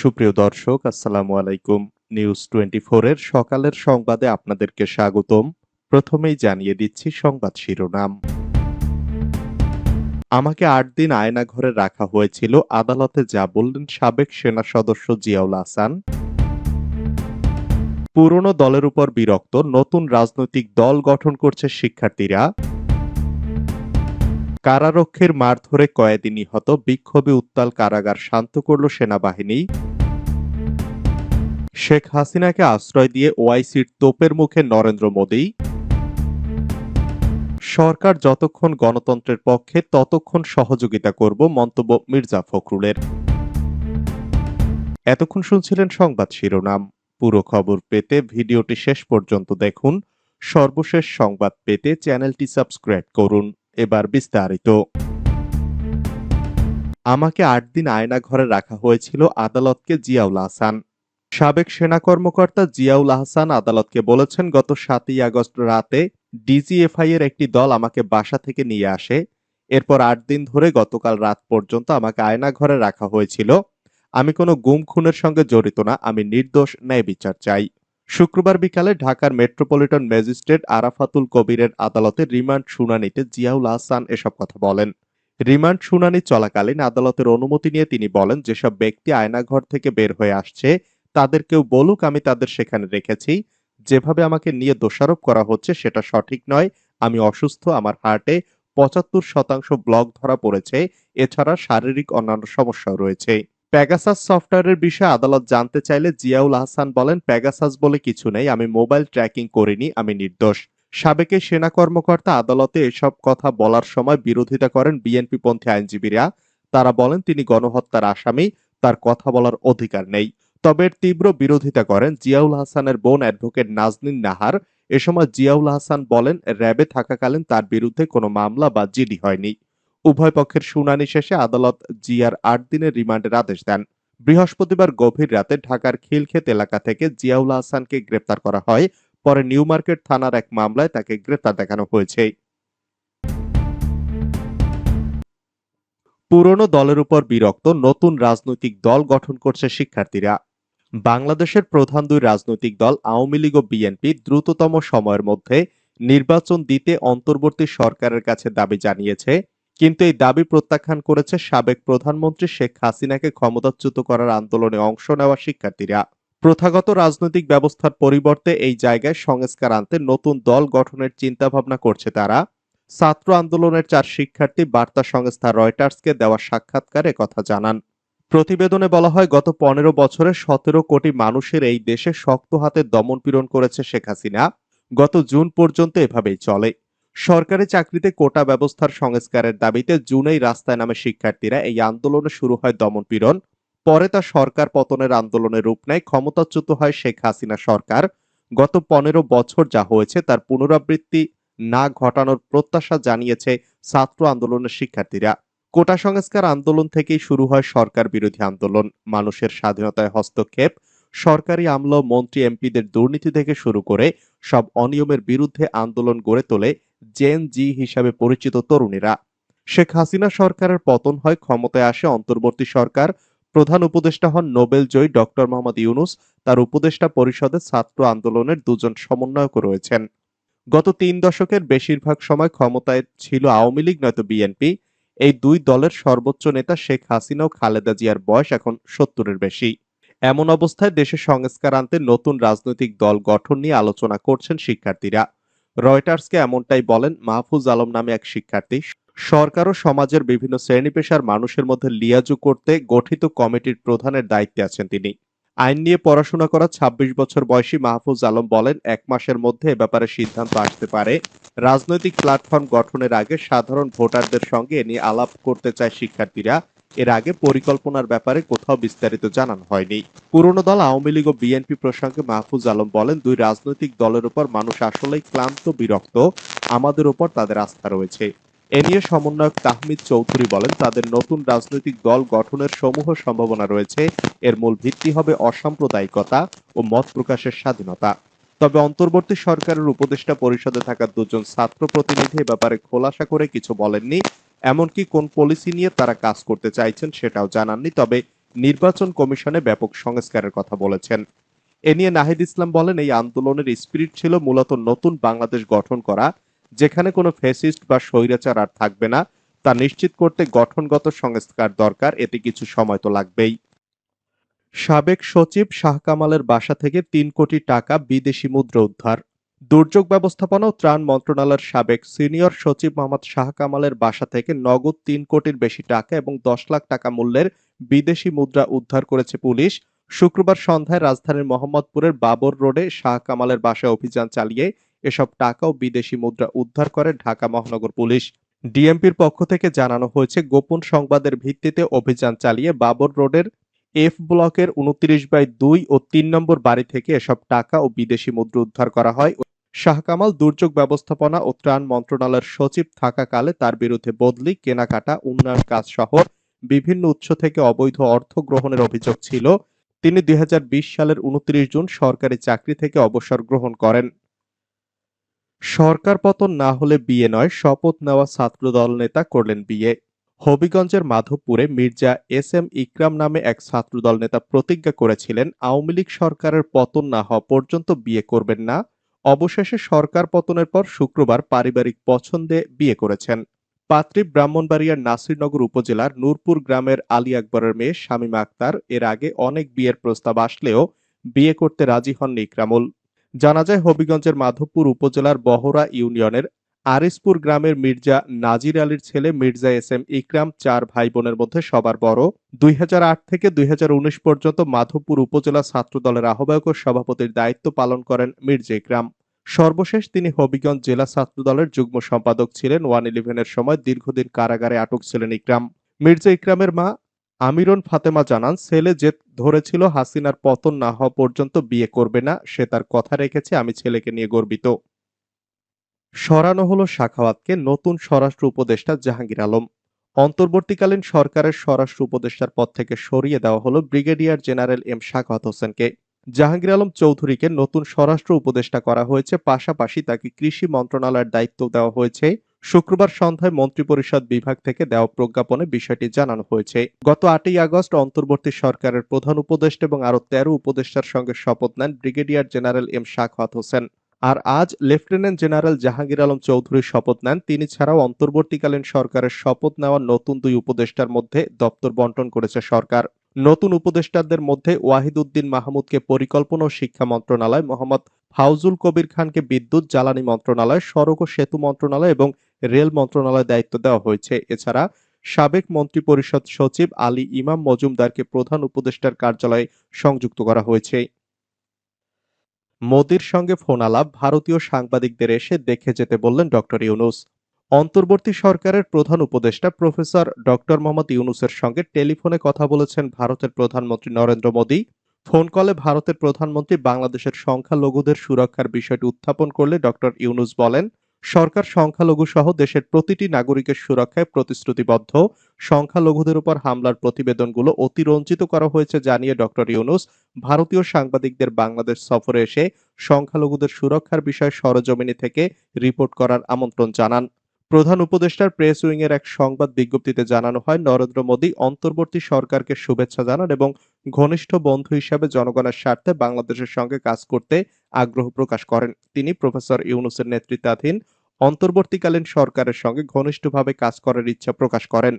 সুপ্রিয় দর্শক, আসসালামু আলাইকুম। নিউজ টোয়েন্টি এর সকালের সংবাদে আপনাদেরকে স্বাগতম। প্রথমেই জানিয়ে দিচ্ছি সংবাদ শিরোনাম। আমাকে আট দিন আয়নাঘরে রাখা হয়েছিল, আদালতে যা বললেন সাবেক সেনা সদস্য জিয়াউল হাসান। পুরনো দলের উপর বিরক্ত, নতুন রাজনৈতিক দল গঠন করছে শিক্ষার্থীরা। কারারক্ষীর মারধরে কয়েদি নিহত, বিক্ষোভে উত্তাল কারাগার শান্ত করল সেনাবাহিনী। শেখ হাসিনাকে আশ্রয় দিয়ে ওআইসির তোপের মুখে নরেন্দ্র মোদী। সরকার যতক্ষণ গণতন্ত্রের পক্ষে, ততক্ষণ সহযোগিতা করব মন্তব্য মির্জা ফখরুলের। এতক্ষণ শুনছিলেন সংবাদ শিরোনাম। পুরো খবর পেতে ভিডিওটি শেষ পর্যন্ত দেখুন। সর্বশেষ সংবাদ পেতে চ্যানেলটি সাবস্ক্রাইব করুন। এবার বিস্তারিত। আমাকে আট দিন আয়না ঘরে রাখা হয়েছিল আদালতকে জিয়াউল হাসান। সাবেক সেনা কর্মকর্তা জিয়াউল আহসান আদালতকে বলেছেন, গত সাতই আগস্ট রাতে ডিজিএফআই এর একটি দল আমাকে বাসা থেকে নিয়ে আসে। এরপর আট দিন ধরে গতকাল রাত পর্যন্ত আমাকে আয়না ঘরে রাখা হয়েছিল। আমি কোনো গুম খুনের সঙ্গে জড়িত না, আমি নির্দোষ, ন্যায় বিচার চাই। শুক্রবার বিকালে ঢাকার মেট্রোপলিটন ম্যাজিস্ট্রেট আরাফাতুল কবিরের আদালতে রিমান্ড শুনানিতে জিয়াউল আহসান এসব কথা বলেন। রিমান্ড শুনানি চলাকালীন আদালতের অনুমতি নিয়ে তিনি বলেন, যেসব ব্যক্তি আয়নাঘর থেকে বের হয়ে আসছে তাদের কেউ বলুক, আমি তাদের সেখানে রেখেছি। যেভাবে আমাকে নিয়ে দোষারোপ করা হচ্ছে, সেটা সঠিক নয়। আমি অসুস্থ, আমার হার্টে পঁচাত্তর শতাংশ ব্লক ধরা পড়েছে। এছাড়া শারীরিক অন্যান্য সমস্যাও রয়েছে। প্যাগাসাস সফটওয়্যারের বিষয়ে আদালত জানতে চাইলে জিয়াউল আহসান বলেন প্যাগাসাস বলে কিছু নেই, আমি মোবাইল ট্র্যাকিং করিনি, আমি নির্দোষ। সাবেক সেনা কর্মকর্তা আদালতে এসব কথা বলার সময় বিরোধিতা করেন বিএনপি পন্থী আইনজীবীরা। তারা বলেন, তিনি গণহত্যার আসামি, তার কথা বলার অধিকার নেই। তবে তীব্র বিরোধিতা করেন জিয়াউল হাসানের বোন অ্যাডভোকেট নাজনীন নাহার। এ সময় জিয়াউল হাসান বলেন, র্যাবে থাকাকালীন তার বিরুদ্ধে কোনো মামলা বা জিডি হয়নি। উভয় পক্ষের শুনানি শেষে আদালত জিয়ার আট দিনের রিমান্ডের আদেশ দেন। বৃহস্পতিবার গভীর রাতে ঢাকার খিলক্ষেত এলাকা থেকে জিয়াউল হাসানকে গ্রেপ্তার করা হয়। পরে নিউ মার্কেট থানার এক মামলায় তাকে গ্রেপ্তার দেখানো হয়েছে। পুরনো দলের উপর বিরক্ত নতুন রাজনৈতিক দল গঠন করছে শিক্ষার্থীরা। বাংলাদেশের প্রধান দুই রাজনৈতিক দল আওয়ামী লীগ ও বিএনপি দ্রুততম সময়ের মধ্যে নির্বাচন দিতে অন্তর্বর্তী সরকারের কাছে দাবি জানিয়েছে, কিন্তু এই দাবি প্রত্যাখ্যান করেছে সাবেক প্রধানমন্ত্রী শেখ হাসিনাকে ক্ষমতাচ্যুত করার আন্দোলনে অংশ নেওয়া শিক্ষার্থীরা। প্রথাগত রাজনৈতিক ব্যবস্থার পরিবর্তে এই জায়গায় সংস্কার আনতে নতুন দল গঠনের চিন্তাভাবনা করছে তারা। ছাত্র আন্দোলনের চার শিক্ষার্থী বার্তা সংস্থা রয়টার্সকে দেওয়া সাক্ষাৎকারে কথা জানান। প্রতিবেদনে বলা হয়, গত পনেরো বছরে সতেরো কোটি মানুষের এই দেশে শক্ত হাতে দমন পীড়ন করেছে শেখ হাসিনা। গত জুন পর্যন্ত এভাবেই চলে। সরকারি চাকরিতে কোটা ব্যবস্থার সংস্কারের দাবিতে জুনেই রাস্তায় নামে শিক্ষার্থীরা এই আন্দোলনে শুরু হয় দমন পীড়ন। পরে তা সরকার পতনের আন্দোলনের রূপ নেয়। ক্ষমতাচ্যুত হয় শেখ হাসিনা সরকার। গত পনেরো বছর যা হয়েছে, তার পুনরাবৃত্তি না ঘটানোর প্রত্যাশা জানিয়েছে ছাত্র আন্দোলনের শিক্ষার্থীরা। কোটা সংস্কার আন্দোলন থেকেই শুরু হয় সরকার বিরোধী আন্দোলন। মানুষের স্বাধীনতায় হস্তক্ষেপ, সরকারি আমলা মন্ত্রী এমপিদের দুর্নীতি থেকে শুরু করে সব অনিয়মের বিরুদ্ধে আন্দোলন গড়ে তোলে জেন জি হিসাবে পরিচিত তরুণীরা। শেখ হাসিনা সরকারের পতন হয় ক্ষমতায় আসে অন্তর্বর্তী সরকার। প্রধান উপদেষ্টা হন নোবেল জয়ী ডক্টর মোহাম্মদ ইউনুস। তার উপদেষ্টা পরিষদে ছাত্র আন্দোলনের দুজন সমন্বয়ক রয়েছেন। গত তিন দশকের বেশিরভাগ সময় ক্ষমতায় ছিল আওয়ামী লীগ, নয়তো বিএনপি। এই দুই দলের সর্বোচ্চ নেতা শেখ হাসিনা ও খালেদা জিয়ার বয়স এখন সত্তরের বেশি। এমন অবস্থায় দেশে সংস্কার আনতে নতুন রাজনৈতিক দল গঠন নিয়ে আলোচনা করছেন শিক্ষার্থীরা। রয়টার্সকে এমনটাই বলেন মাহফুজ আলম নামে এক শিক্ষার্থী। সরকার ও সমাজের বিভিন্ন শ্রেণি পেশার মানুষের মধ্যে লিয়াজু করতে গঠিত কমিটির প্রধানের দায়িত্বে আছেন তিনি। আইন নিয়ে পড়াশোনা করা ২৬ বছর বয়সী মাহফুজ আলম বলেন, এক মাসের মধ্যে এ ব্যাপারে সিদ্ধান্ত আসতে পারে। রাজনৈতিক প্ল্যাটফর্ম গঠনের আগে সাধারণ ভোটারদের সঙ্গে এ নিয়ে আলাপ করতে চায় শিক্ষার্থীরা। এর আগে পরিকল্পনার ব্যাপারে কোথাও বিস্তারিত জানানো হয়নি। পুরনো দল আওয়ামী লীগ ও বিএনপি প্রসঙ্গে মাহফুজ আলম বলেন, দুই রাজনৈতিক দলের উপর মানুষ আসলেই ক্লান্ত, বিরক্ত। আমাদের উপর তাদের আস্থা রয়েছে। এ নিয়ে সমন্বয়ক তাহমিদ চৌধুরী বলেন, তাদের নতুন রাজনৈতিক দল গঠনের সমূহ সম্ভাবনা রয়েছে। এর মূল ভিত্তি হবে অসাম্প্রদায়িকতা ও মত প্রকাশের স্বাধীনতা। তবে অন্তর্বর্তী সরকারের উপদেষ্টা পরিষদে থাকা দুজন ছাত্র প্রতিনিধি এ ব্যাপারে খোলাসা করে কিছু বলেননি। এমনকি কোন পলিসি নিয়ে তারা কাজ করতে চাইছেন সেটাও জানাননি, তবে নির্বাচন কমিশনে ব্যাপক সংস্কারের কথা বলেছেন। এ নিয়ে নাহিদ ইসলাম বলেন, এই আন্দোলনের স্পিরিট ছিল মূলত নতুন বাংলাদেশ গঠন করা যেখানে কোনো ফ্যাসিস্ট বা স্বৈরাচার আর থাকবে না, তা নিশ্চিত করতে গঠনগত সংস্কার দরকার, এতে কিছু সময় তো লাগবেই। সাবেক সচিব শাহ কামালের বাসা থেকে তিন কোটি টাকা বিদেশি মুদ্রা উদ্ধার। দুর্যোগ ব্যবস্থাপনা ও ত্রাণ মন্ত্রণালয়ের সাবেক সিনিয়র সচিব মোহাম্মদ শাহ কামালের বাসা থেকে নগদ তিন কোটির বেশি টাকা এবং দশ লাখ টাকা মূল্যের বিদেশি মুদ্রা উদ্ধার করেছে পুলিশ। শুক্রবার সন্ধ্যায় রাজধানীর মোহাম্মদপুরের বাবর রোডে শাহ কামালের বাসায় অভিযান চালিয়ে এসব টাকা ও বিদেশি মুদ্রা উদ্ধার করে ঢাকা মহানগর পুলিশ। ডিএমপির পক্ষ থেকে জানানো হয়েছে, গোপন সংবাদের ভিত্তিতে অভিযান চালিয়ে বাবর রোডের এফ ব্লকের উনত্রিশ বাই দুই ও তিন নম্বর বাড়ি থেকে এসব টাকা ও বিদেশি মুদ্রা উদ্ধার করা হয়। শাহ কামাল দুর্যোগ ব্যবস্থাপনা ও ত্রাণ মন্ত্রণালয়ের সচিব থাকাকালে তার বিরুদ্ধে বদলি, কেনাকাটা, উন্নয়ন কাজ সহ বিভিন্ন উৎস থেকে অবৈধ অর্থ গ্রহণের অভিযোগ ছিল। তিনি দুই হাজার বিশ সালের উনত্রিশ জুন সরকারি চাকরি থেকে অবসর গ্রহণ করেন। সরকার পতন না হলে বিয়ে নয়, শপথ নেওয়া ছাত্রদল নেতা করলেন বিয়ে হবিগঞ্জের মাধবপুরে মির্জা এস এম ইকরাম নামে এক ছাত্রদল নেতা প্রতিজ্ঞা করেছিলেন, আওয়ামী লীগ সরকারের পতন না হওয়া পর্যন্ত বিয়ে করবেন না। অবশেষে সরকার পতনের পর শুক্রবার পারিবারিক পছন্দে বিয়ে করেছেন। পাত্রী ব্রাহ্মণবাড়িয়ার নাসিরনগর উপজেলার নূরপুর গ্রামের আলী আকবরের মেয়ে শামীমা আক্তার, এর আগে অনেক বিয়ের প্রস্তাব আসলেও বিয়ে করতে রাজি হননি ইকরামুল। জানা যায়, হবিগঞ্জের মাধবপুর উপজেলার বহরা ইউনিয়নের আরিসপুর গ্রামের মির্জা নাজির আলীর ছেলে মির্জা এস এম ইকরাম চার ভাই বোনের মধ্যে সবার বড়। দুই থেকে দুই হাজার উনিশ পর্যন্ত মাধবপুর উপজেলা ছাত্র দলের আহ্বায়ক ও সভাপতির দায়িত্ব পালন করেন মির্জা ইকরাম। সর্বশেষ তিনি হবিগঞ্জ জেলা ছাত্র দলের যুগ্ম সম্পাদক ছিলেন। ওয়ান ইলেভেনের সময় দীর্ঘদিন কারাগারে আটক ছিলেন ইকরাম। মির্জা ইকরামের মা আমিরন ফাতেমা জানান, ছেলে যে ধরেছিল হাসিনার পতন না হওয়া পর্যন্ত বিয়ে করবে না, সে তার কথা রেখেছে, আমি ছেলেকে নিয়ে গর্বিত। সরানো হলো শাখাওয়াতকে নতুন স্বরাষ্ট্র উপদেষ্টা জাহাঙ্গীর আলম। অন্তর্বর্তীকালীন সরকারের স্বরাষ্ট্র উপদেষ্টার পদ থেকে সরিয়ে দেওয়া হলো ব্রিগেডিয়ার জেনারেল এম শাখাওয়াত হোসেনকে। জাহাঙ্গীর আলম চৌধুরীকে নতুন স্বরাষ্ট্র উপদেষ্টা করা হয়েছে, পাশাপাশি তাকে কৃষি মন্ত্রণালয়ের দায়িত্ব দেওয়া হয়েছে। শুক্রবার সন্ধ্যায় মন্ত্রিপরিষদ বিভাগ থেকে দেওয়া প্রজ্ঞাপনে বিষয়টি জানানো হয়েছে। গত আটই আগস্ট অন্তর্বর্তী সরকারের প্রধান উপদেষ্টা এবং আরও তেরো উপদেষ্টার সঙ্গে শপথ নেন brigadier general M Shakhawat Hossain. আর আজ লেফটেন্যান্ট জেনারেল জাহাঙ্গীর আলম চৌধুরী শপথ নেন। তিনি ছাড়াও অন্তর্বর্তীকালীন সরকারের শপথ নেওয়া নতুন দুই উপদেষ্টার মধ্যে দপ্তর বন্টন করেছে সরকার। নতুন উপদেষ্টাদের মধ্যে ওয়াহিদ উদ্দিন মাহমুদকে পরিকল্পনা ও শিক্ষা মন্ত্রণালয়, মোহাম্মদ ফাউজুল কবির খানকে বিদ্যুৎ জ্বালানি মন্ত্রণালয়, সড়ক ও সেতু মন্ত্রণালয় এবং রেল মন্ত্রণালয় দায়িত্ব দেওয়া হয়েছে। এছাড়া সাবেক মন্ত্রিপরিষদ সচিব আলী ইমাম মজুমদারকে প্রধান উপদেষ্টার কার্যালয়ে সংযুক্ত করা হয়েছে। মোদির সঙ্গে ফোন আলাপ ভারতীয় সাংবাদিকদের এসে দেখে যেতে বললেন ডক্টর ইউনুস। অন্তর্বর্তী সরকারের প্রধান উপদেষ্টা প্রফেসর ডক্টর মোহাম্মদ ইউনুসের সঙ্গে টেলিফোনে কথা বলেছেন ভারতের প্রধানমন্ত্রী নরেন্দ্র মোদী। ফোন কলে ভারতের প্রধানমন্ত্রী বাংলাদেশের সংখ্যালঘুদের সুরক্ষার বিষয়টি উত্থাপন করলে ডক্টর ইউনুস বলেন সরকার সংখ্যালঘু সহ দেশের প্রতিটি নাগরিকের সুরক্ষায় প্রতিশ্রুতিবদ্ধ। সংখ্যালঘুদের উপর হামলার প্রতিবেদনগুলো অতিরঞ্জিত করা হয়েছে জানিয়ে ডক্টর ইউনুস। ভারতীয় সাংবাদিকদের বাংলাদেশ সফরে এসে সংখ্যালঘুদের সুরক্ষার বিষয়ে সরজমিনি থেকে রিপোর্ট করার আমন্ত্রণ জানান। প্রধান উপদেষ্টার প্রেস উইং এর এক সংবাদ বিজ্ঞপ্তিতে জানানো হয়, নরেন্দ্র মোদী অন্তর্বর্তী সরকারকে শুভেচ্ছা জানান এবং ঘনিষ্ঠ বন্ধু হিসাবে জনগণের স্বার্থে বাংলাদেশের সঙ্গে কাজ করতে আগ্রহ প্রকাশ করেন। তিনি প্রফেসর ইউনুসের নেতৃত্বাধীন অন্তর্বর্তীকালীন সরকারের সঙ্গে ঘনিষ্ঠভাবে কাজ করার ইচ্ছা প্রকাশ করেন।